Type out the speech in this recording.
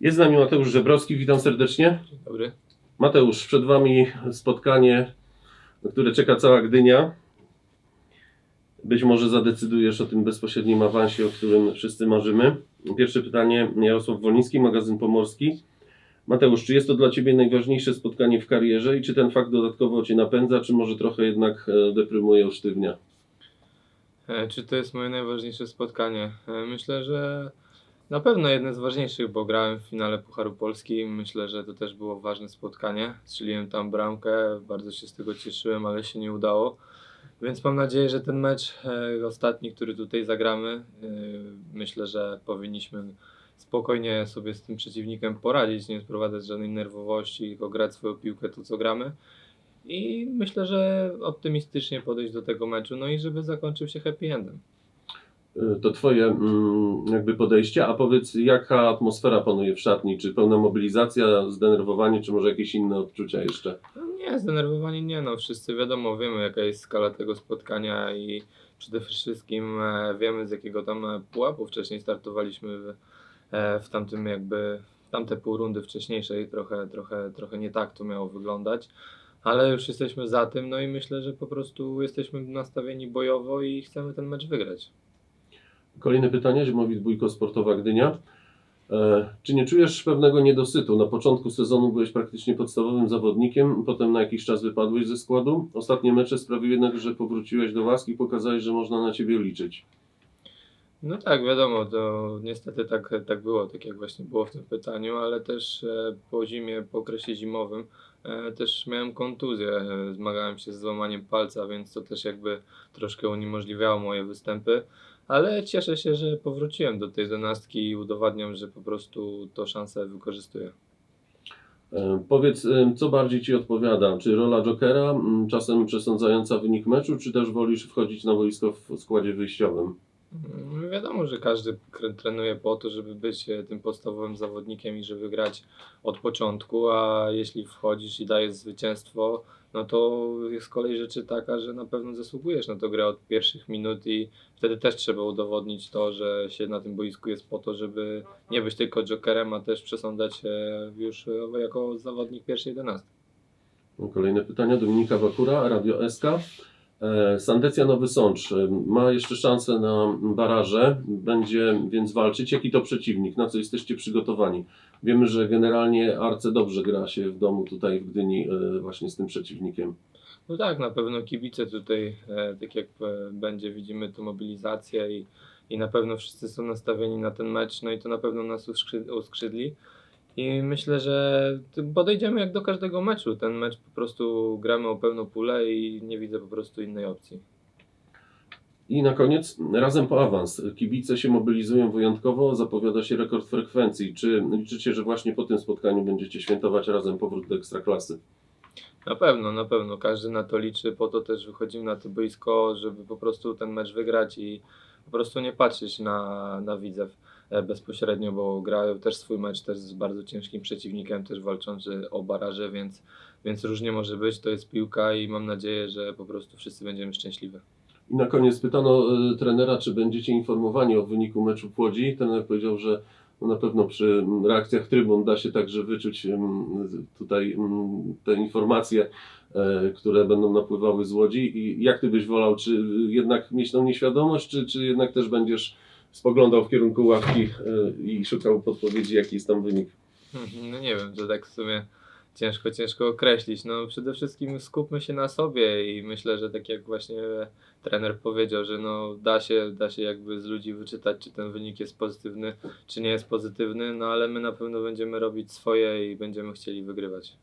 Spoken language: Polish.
Jest z nami Mateusz Żebrowski, witam serdecznie. Dzień dobry. Mateusz, przed Wami spotkanie, na które czeka cała Gdynia. Być może zadecydujesz o tym bezpośrednim awansie, o którym wszyscy marzymy. Pierwsze pytanie, Jarosław Woliński, magazyn Pomorski. Mateusz, czy jest to dla Ciebie najważniejsze spotkanie w karierze i czy ten fakt dodatkowo Cię napędza, czy może trochę jednak e, deprymuje, usztywnia? E, Czy to jest moje najważniejsze spotkanie? E, Myślę, że na pewno jedne z ważniejszych, bo grałem w finale Pucharu Polski. Myślę, że to też było ważne spotkanie. Strzeliłem tam bramkę, bardzo się z tego cieszyłem, ale się nie udało. Więc mam nadzieję, że ten mecz e, ostatni, który tutaj zagramy, e, myślę, że powinniśmy spokojnie sobie z tym przeciwnikiem poradzić, nie sprowadzać żadnej nerwowości, tylko grać swoją piłkę, to co gramy. I myślę, że optymistycznie podejść do tego meczu, no i żeby zakończył się happy endem. To Twoje mm, jakby podejście, a powiedz jaka atmosfera panuje w szatni? Czy pełna mobilizacja, zdenerwowanie, czy może jakieś inne odczucia jeszcze? Nie, zdenerwowanie nie, no wszyscy wiadomo, wiemy jaka jest skala tego spotkania i przede wszystkim e, wiemy z jakiego tam e, pułapu wcześniej startowaliśmy w, e, w tamtym jakby, tamte pół rundy wcześniejszej, trochę, trochę, trochę nie tak to miało wyglądać. Ale już jesteśmy za tym, no i myślę, że po prostu jesteśmy nastawieni bojowo i chcemy ten mecz wygrać. Kolejne pytanie, Ziemowit Bójko, Sportowa Gdynia. E, Czy nie czujesz pewnego niedosytu? Na początku sezonu byłeś praktycznie podstawowym zawodnikiem, potem na jakiś czas wypadłeś ze składu. Ostatnie mecze sprawiły jednak, że powróciłeś do łaski i pokazałeś, że można na Ciebie liczyć. No tak, wiadomo, to niestety tak, tak było, tak jak właśnie było w tym pytaniu, ale też e, po zimie, po okresie zimowym e, też miałem kontuzję, zmagałem się z złamaniem palca, więc to też jakby troszkę uniemożliwiało moje występy, ale cieszę się, że powróciłem do tej jedenastki i udowadniam, że po prostu to szansę wykorzystuję. E, Powiedz, co bardziej Ci odpowiada? Czy rola Jokera, czasem przesądzająca wynik meczu, czy też wolisz wchodzić na boisko w składzie wyjściowym? Mm, Wiadomo, że każdy trenuje po to, żeby być e, tym podstawowym zawodnikiem i żeby grać od początku, a jeśli wchodzisz i dajesz zwycięstwo, no to jest z kolei rzeczy taka, że na pewno zasługujesz na tę grę od pierwszych minut i wtedy też trzeba udowodnić to, że się na tym boisku jest po to, żeby nie być tylko jokerem, a też przesądzać e, już e, jako zawodnik pierwszej jedenastki. No, Kolejne pytania. Dominika Wakura, Radio SK. E, Sandecja Nowy Sącz e, ma jeszcze szansę na baraże, będzie więc walczyć. Jaki to przeciwnik? Na co jesteście przygotowani? Wiemy, że generalnie Arce dobrze gra się w domu tutaj w Gdyni e, właśnie z tym przeciwnikiem. No tak, na pewno kibice tutaj, tak jak będzie, widzimy tu mobilizację i, i na pewno wszyscy są nastawieni na ten mecz, no i to na pewno nas uskrzy- uskrzydli. I myślę, że podejdziemy jak do każdego meczu. Ten mecz po prostu gramy o pełną pulę i nie widzę po prostu innej opcji. I na koniec, razem po awans. Kibice się mobilizują wyjątkowo, zapowiada się rekord frekwencji. Czy liczycie, że właśnie po tym spotkaniu będziecie świętować razem powrót do Ekstraklasy? Na pewno, na pewno. Każdy na to liczy, po to też wychodzimy na to boisko, żeby po prostu ten mecz wygrać i po prostu nie patrzeć na, na widzew e, bezpośrednio, bo grają też swój mecz też z bardzo ciężkim przeciwnikiem, też walczący o baraże, więc, więc różnie może być. To jest piłka i mam nadzieję, że po prostu wszyscy będziemy szczęśliwi. I na koniec pytano e, trenera, czy będziecie informowani o wyniku meczu w Łodzi. Trener powiedział, że no na pewno przy reakcjach trybun da się także wyczuć tutaj te informacje, e, które będą napływały z Łodzi. I jak ty byś wolał, czy jednak mieć tą nieświadomość, czy, czy jednak też będziesz spoglądał w kierunku ławki e, i szukał podpowiedzi, jaki jest tam wynik? No nie wiem, to tak w sumie ciężko, ciężko określić. No przede wszystkim skupmy się na sobie i myślę, że tak jak właśnie trener powiedział, że no da się, da się jakby z ludzi wyczytać, czy ten wynik jest pozytywny, czy nie jest pozytywny, no ale my na pewno będziemy robić swoje i będziemy chcieli wygrywać.